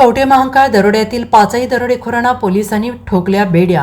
कवठे महांकाळ दरोड्यातील पाचही दरोडेखोरांना पोलिसांनी ठोकल्या बेड्या.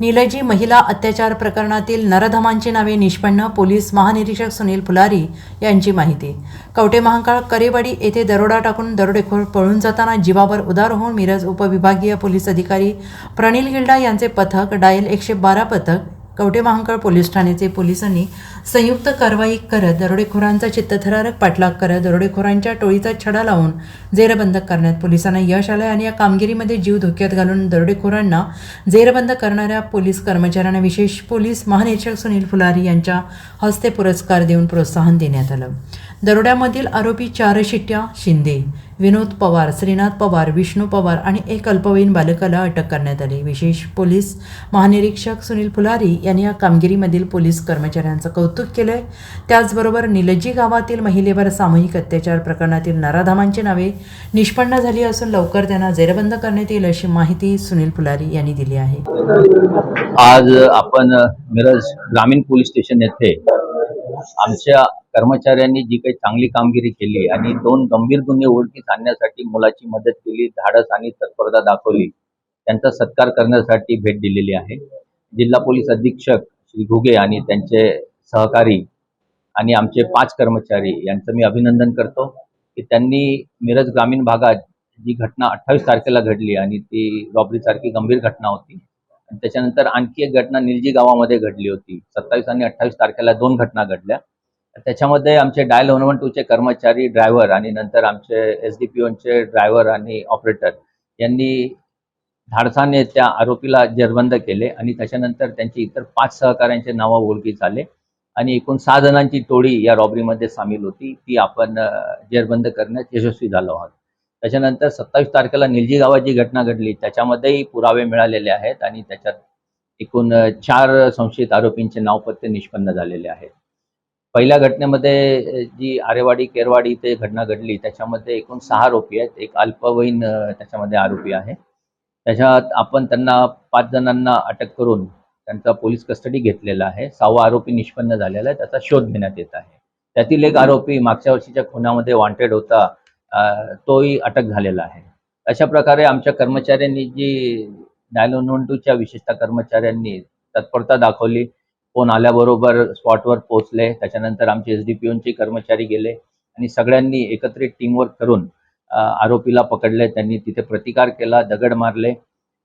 निलजी महिला अत्याचार प्रकरणातील नरधमांची नावे निष्पन्न पोलीस महानिरीक्षक सुनील फुलारी यांची माहिती. कवठे महांकाळ करेवाडी येथे दरोडा टाकून दरोडेखोर पळून जाताना जीवावर उदार होऊन मिरज उपविभागीय पोलीस अधिकारी प्रणिल गिल्डा यांचे पथक डायल एकशे बारा पथक कवठे महांकाळ पोलीस ठाण्याचे पोलिसांनी संयुक्त कारवाई करत दरोडेखोरांचा चित्तथरारक पाठलाग करत दरोडेखोरांच्या टोळीचा छडा लावून जेरबंद करण्यात पोलिसांना यश आलं आणि या कामगिरीमध्ये जीव धोक्यात घालून दरोडेखोरांना जेरबंद करणाऱ्या पोलीस कर्मचाऱ्यांना विशेष पोलीस महानिरीक्षक सुनील फुलारी यांच्या हस्ते पुरस्कार देऊन प्रोत्साहन देण्यात आलं. दरोड्यामधील आरोपी चारशिट्या शिंदे विनोद पवार श्रीनाथ पवार विष्णू पवार आणि एक अल्पवयीन बालकाला अटक करण्यात आली. विशेष पोलीस महानिरीक्षक सुनील फुलारी यांनी या कामगिरीमधील पोलीस कर्मचाऱ्यांचं कौतुक केलंय. त्याचबरोबर निलजी गावातील महिलेवर सामूहिक अत्याचार प्रकरणातील नराधामांची नावे निष्पन्न झाली असून लवकर त्यांना जेरबंद करण्यात येईल अशी माहिती सुनील फुलारी यांनी दिली आहे. आज आपण मिरज ग्रामीण पोलीस स्टेशन येथे आमच्या कर्मचाऱ्यांनी जी काही चांगली कामगिरी केली आणि दोन गंभीर गुन्हे ओळखीस आणण्यासाठी मुलाची मदत केली धाडस आणि तत्परता दाखवली त्यांचा सत्कार करण्यासाठी भेट दिलेली आहे. जिल्हा पोलीस अधीक्षक श्री घुगे आणि त्यांचे सहकारी आणि आमचे पाच कर्मचारी यांचं मी अभिनंदन करतो की त्यांनी मिरज ग्रामीण भागात जी घटना अठ्ठावीस तारखेला घडली आणि ती रॉबरीसारखी गंभीर घटना होती त्याच्यानंतर आणखी एक घटना निलजी गावामध्ये घडली होती. सत्तावीस आणि अठ्ठावीस तारखेला दोन घटना घडल्या. त्याच्यामध्ये आमचे डायल वन वन टूचे कर्मचारी ड्रायव्हर आणि नंतर आमचे एस डी पी ओनचे ड्रायव्हर आणि ऑपरेटर यांनी धाडसाने त्या आरोपीला जेरबंद केले आणि त्याच्यानंतर त्यांची इतर पाच सहकाऱ्यांचे नावं ओळखी झाले आणि एकूण सहा जणांची टोळी या रॉबरीमध्ये सामील होती. ती आपण जेरबंद करण्यात यशस्वी झालो आहोत. त्याच्यानंतर सत्तावीस तारखेला निलजी गावात जी घटना घडली. त्याच्यामध्येही पुरावे मिळालेले आहेत आणि त्याच्यात एकूण चार संशयित आरोपींचे नावपत्ते निष्पन्न झालेले आहेत. पहिल्या घटनेमध्ये जी आरेवाडी केरवाडी इथे घटना घडली त्याच्यामध्ये एकूण सहा आरोपी आहेत. एक अल्पवयीन त्याच्यामध्ये आरोपी आहे. त्याच्यात आपण त्यांना पाच जणांना अटक करून त्यांचा पोलीस कस्टडी घेतलेला आहे. सहावा आरोपी निष्पन्न झालेला आहे. त्याचा शोध घेण्यात येत आहे. त्यातील एक आरोपी मागच्या वर्षीच्या खुनामध्ये वॉन्टेड होता. तोही अटक झालेला आहे. अशा प्रकारे आमच्या कर्मचाऱ्यांनी जी डायल वन टूच्या विशेषतः कर्मचाऱ्यांनी तत्परता दाखवली. फोन आल्याबरोबर स्पॉटवर पोहोचले. त्याच्यानंतर आमचे एस डी पी ओनचे कर्मचारी गेले आणि सगळ्यांनी एकत्रित टीमवर्क करून आरोपीला पकडले. त्यांनी तिथे प्रतिकार केला दगड मारले.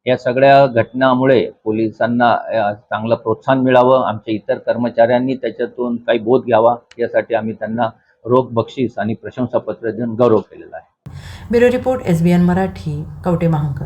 या सगळ्या घटनामुळे पोलिसांना चांगलं प्रोत्साहन मिळावं. आमच्या इतर कर्मचाऱ्यांनी त्याच्यातून काही बोध घ्यावा यासाठी आम्ही त्यांना रोख बक्षीस आणि प्रशंसापत्र देऊन गौरव केलेला आहे. Bureau report S B N Marathi Kavathe Mahankar.